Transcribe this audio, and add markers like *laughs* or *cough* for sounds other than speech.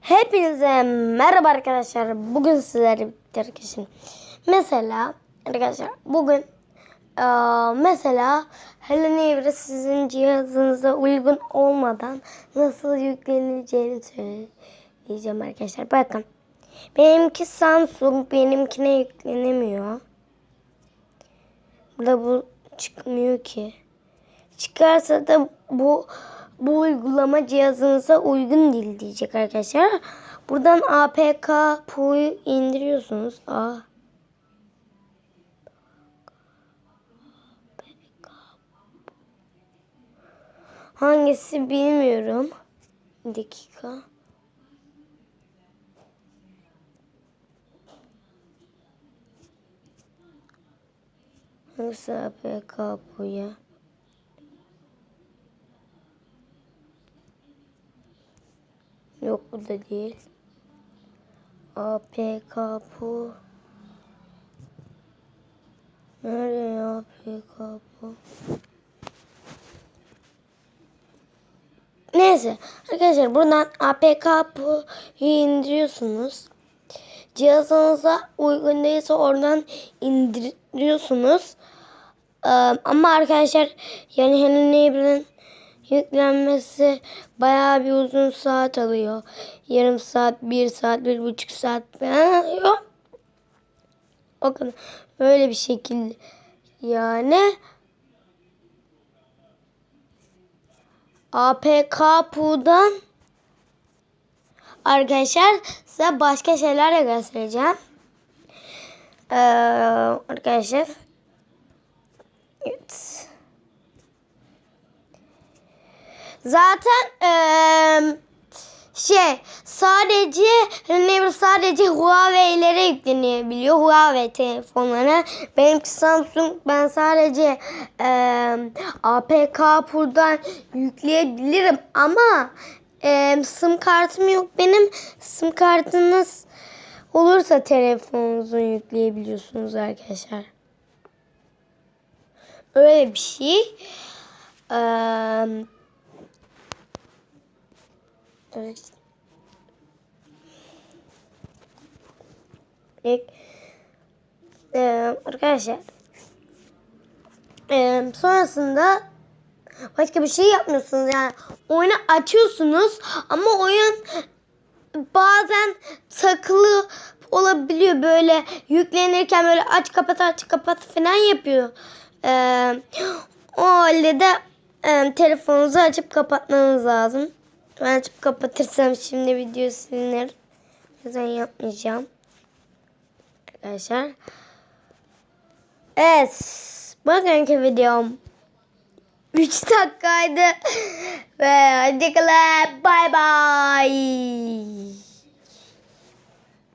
Hepinize merhaba arkadaşlar. Bugün sizlerle birlikte arkadaşlar. Mesela arkadaşlar bugün eee, mesela Hello Neighbor'ı sizin cihazınıza uygun olmadan nasıl yükleneceğini söyleyeceğim arkadaşlar. Bakın. Benimki Samsung, benimkine yüklenemiyor. Burada bu çıkmıyor ki. Çıkarsa da bu bu uygulama cihazınıza uygun değil diyecek arkadaşlar. Buradan APK Pu'yu indiriyorsunuz. A Hangisi bilmiyorum. Bir dakika. Hangisi APK Pu'ya? Yok bu da değil. APK bu. Nerede APK bu? Neyse arkadaşlar buradan APK bu indiriyorsunuz. Cihazınıza uygun değilse oradan indiriyorsunuz. Ee, ama arkadaşlar yani Hello Neighbor'ın yüklenmesi bayağı bir uzun saat alıyor. Yarım saat, bir saat, bir buçuk saat alıyor. O kadar. Öyle bir şekilde yani. APK Pu'dan arkadaşlar size başka şeyler de göstereceğim. Ee, arkadaşlar. Evet. Zaten eee, şey sadece Neighbor sadece Huawei'lere yüklenebiliyor. Huawei telefonlara. Benimki Samsung. Ben sadece eee, APK buradan yükleyebilirim ama eee, sim kartım yok benim. Sim kartınız olursa telefonunuzu yükleyebiliyorsunuz arkadaşlar. Öyle bir şey. Eee Evet. Ee, arkadaşlar ee, sonrasında başka bir şey yapmıyorsunuz yani oyunu açıyorsunuz ama oyun bazen takılı olabiliyor böyle yüklenirken böyle aç kapat aç kapat falan yapıyor. Ee, o halde de e, telefonunuzu açıp kapatmanız lazım. Ben açıp kapatırsam şimdi video silinir. Yüzden yapmayacağım. Arkadaşlar. Evet. Bugünkü videom 3 dakikaydı. *laughs* Ve hadi Bye bye.